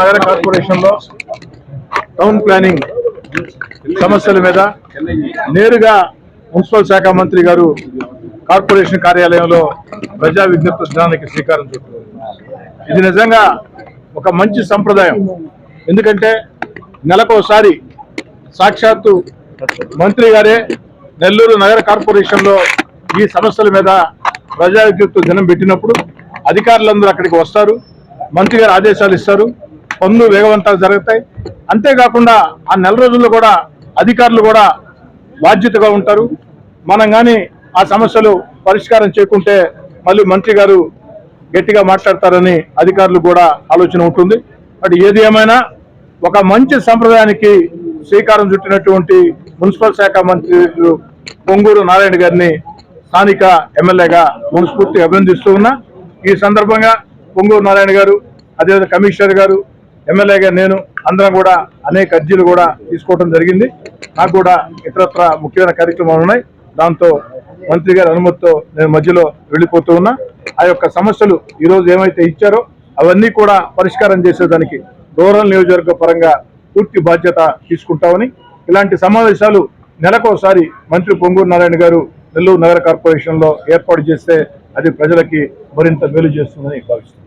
నగర కార్పొరేషన్లో town planning సమస్యల మీద నేరుగా మున్సిపల్ శాఖ మంత్రి గారు కార్పొరేషన్ కార్యాలయంలో ప్రజా విజ్ఞప్తి దినానికి శ్రీకారం చుట్టారు. ఇది నిజంగా ఒక మంచి సంప్రదాయం. ఎందుకంటే నెలకోసారి సాక్షాత్తు మంత్రి గారే నెల్లూరు నగర కార్పొరేషన్లో ఈ సమస్యల మీద ప్రజా విజ్ఞప్తి దినం పెట్టినప్పుడు అధికారులందరూ అక్కడికి వస్తారు. మంత్రి గారు ఆదేశాలు ఇస్తారు. పనులు వేగవంతాలు జరుగుతాయి. అంతేకాకుండా ఆ నెల రోజుల్లో కూడా అధికారులు కూడా బాధ్యతగా ఉంటారు. మనం కానీ ఆ సమస్యలు పరిష్కారం చేయకుంటే మళ్ళీ మంత్రి గారు గట్టిగా మాట్లాడతారని అధికారులు కూడా ఆలోచన ఉంటుంది. బట్ ఏది ఏమైనా ఒక మంచి సంప్రదాయానికి శ్రీకారం చుట్టినటువంటి మున్సిపల్ శాఖ మంత్రి పొంగూరు నారాయణ గారిని స్థానిక ఎమ్మెల్యేగా మనస్ఫూర్తిగా అభినందిస్తూ ఉన్నా. ఈ సందర్భంగా పొంగూరు నారాయణ గారు అదేవిధంగా కమిషనర్ గారు ఎమ్మెల్యేగా నేను అందరం కూడా అనేక అర్జీలు కూడా తీసుకోవడం జరిగింది. నాకు కూడా ఇతరత్ర ముఖ్యమైన కార్యక్రమాలు ఉన్నాయి. దాంతో మంత్రి గారి అనుమతితో నేను మధ్యలో వెళ్ళిపోతూ ఉన్నా. ఆ యొక్క సమస్యలు ఈరోజు ఏమైతే ఇచ్చారో అవన్నీ కూడా పరిష్కారం చేసేదానికి రూరల్ నియోజకవర్గ పరంగా పూర్తి బాధ్యత తీసుకుంటామని ఇలాంటి సమావేశాలు నెలకోసారి మంత్రి పొంగూరు నారాయణ గారు నెల్లూరు నగర కార్పొరేషన్లో ఏర్పాటు చేస్తే అది ప్రజలకి మరింత మేలు చేస్తుందని భావిస్తున్నాను